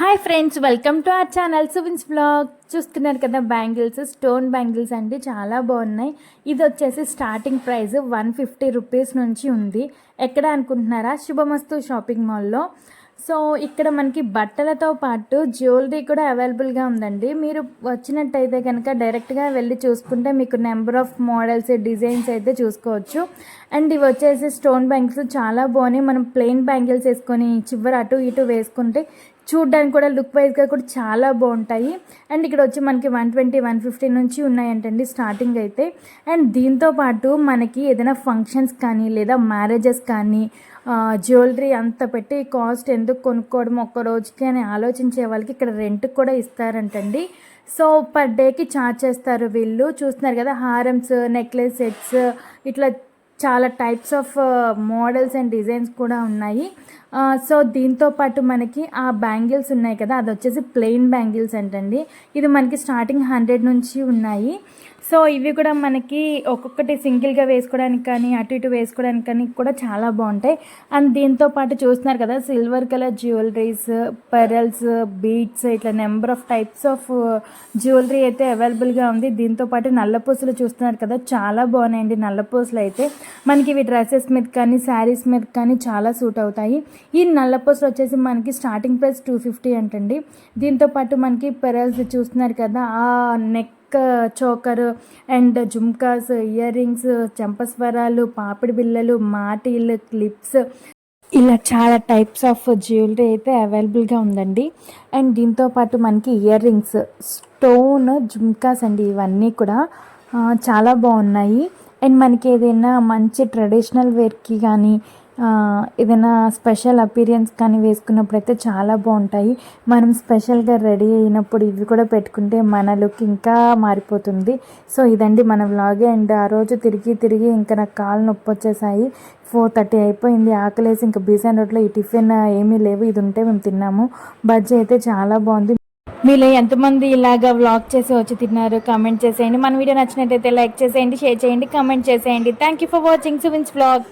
Hi friends welcome to our channel Suvin's blog చూస్తున్నారు కదా bangles stone bangles అండి చాలా బాగున్నాయి. ఇది వచ్చేసి starting price one fifty rupees నుంచి ఉంది. ఎక్కడ అనుకుంటున్నారా? శుభమస్తు షాపింగ్ మాల్లో సో ఇక్కడ మనకి బట్టలతో పాటు జ్యువెలరీ కూడా అవైలబుల్గా ఉందండి. మీరు వచ్చినట్టయితే కనుక డైరెక్ట్గా వెళ్ళి చూసుకుంటే మీకు నెంబర్ ఆఫ్ మోడల్స్ డిజైన్స్ అయితే చూసుకోవచ్చు. అండ్ ఇవి వచ్చేసి స్టోన్ బ్యాంగిల్స్ చాలా బాగున్నాయి. మనం ప్లెయిన్ బ్యాంగిల్స్ వేసుకొని చివరి అటు ఇటు వేసుకుంటే చూడ్డానికి కూడా లుక్ వైజ్గా కూడా చాలా బాగుంటాయి. అండ్ ఇక్కడ వచ్చి మనకి వన్ ట్వంటీ వన్ ఫిఫ్టీ నుంచి ఉన్నాయంటండి స్టార్టింగ్ అయితే. అండ్ దీంతో పాటు మనకి ఏదైనా ఫంక్షన్స్ కానీ లేదా మ్యారేజెస్ కానీ జ్యువెలరీ అంత పెట్టి కాస్ట్ ఎందుకు కొనుక్కోవడం ఒక్క రోజుకి అని ఆలోచించే వాళ్ళకి ఇక్కడ రెంట్కి కూడా ఇస్తారంటండి. సో పర్ డేకి ఛార్జ్ చేస్తారు వీళ్ళు. చూస్తున్నారు కదా హారమ్స్ నెక్లెస్ సెట్స్ ఇట్లా చాలా types of models and designs కూడా ఉన్నాయి. సో దీంతో పాటు మనకి ఆ బ్యాంగిల్స్ ఉన్నాయి కదా అది వచ్చేసి ప్లెయిన్ బ్యాంగిల్స్ అంటండి. ఇది మనకి స్టార్టింగ్ హండ్రెడ్ నుంచి ఉన్నాయి. సో ఇవి కూడా మనకి ఒక్కొక్కటి సింగిల్గా వేసుకోవడానికి కానీ అటు ఇటు వేసుకోవడానికి కానీ కూడా చాలా బాగుంటాయి. అండ్ దీంతో పాటు చూస్తున్నారు కదా silver colour jewelleries pearls beads ఇట్లా number of types of jewellery అయితే అవైలబుల్గా ఉంది. దీంతో పాటు నల్లపూసలు చూస్తున్నారు కదా చాలా బాగున్నాయండి నల్లపూసలు అయితే. మనకి ఇవి డ్రెస్సెస్ మీద కానీ శారీస్ మీద కానీ చాలా సూట్ అవుతాయి. ఈ నల్లపూసలు వచ్చేసి మనకి స్టార్టింగ్ ప్రైస్ టూ ఫిఫ్టీ అంటండి. దీంతో పాటు మనకి పెరల్స్ చూస్తున్నారు కదా ఆ neck choker and jhumkas earrings చెంపస్వరాలు పాపిడి బిళ్ళలు మాటీలు క్లిప్స్ ఇలా చాలా టైప్స్ ఆఫ్ జ్యువెలరీ అయితే అవైలబుల్గా ఉందండి. అండ్ దీంతో పాటు మనకి ఇయర్ రింగ్స్ స్టోన్ జుమ్కాస్ అండి ఇవన్నీ కూడా. చాలా బాగున్నాయి. అండ్ మనకి ఏదైనా మంచి ట్రెడిషనల్ వేర్కి కానీ ఏదైనా స్పెషల్ అపీరియన్స్ కానీ వేసుకున్నప్పుడు అయితే చాలా బాగుంటాయి. మనం స్పెషల్గా రెడీ అయినప్పుడు ఇవి కూడా పెట్టుకుంటే మన లుక్ ఇంకా మారిపోతుంది. సో ఇదండి మన వ్లాగ్ అండ్ ఆ రోజు తిరిగి తిరిగి ఇంకా నాకు కాళ్ళు నొప్పి వచ్చేసాయి. ఫోర్ థర్టీ అయిపోయింది. ఆకలేసి ఇంకా బీసాన్ రోడ్లో ఈ టిఫిన్ ఏమీ లేవు. ఇది ఉంటే మేము తిన్నాము. బజ్జీ అయితే చాలా బాగుంది. మీలో ఎంతమంది ఇలాగా వ్లాగ్ చేసి వచ్చి తిన్నారు? కామెంట్ చేసేయండి. మన వీడియో నచ్చినట్టయితే లైక్ చేసేయండి షేర్ చేయండి కామెంట్ చేసేయండి. Thank you for watching Suvin's vlog.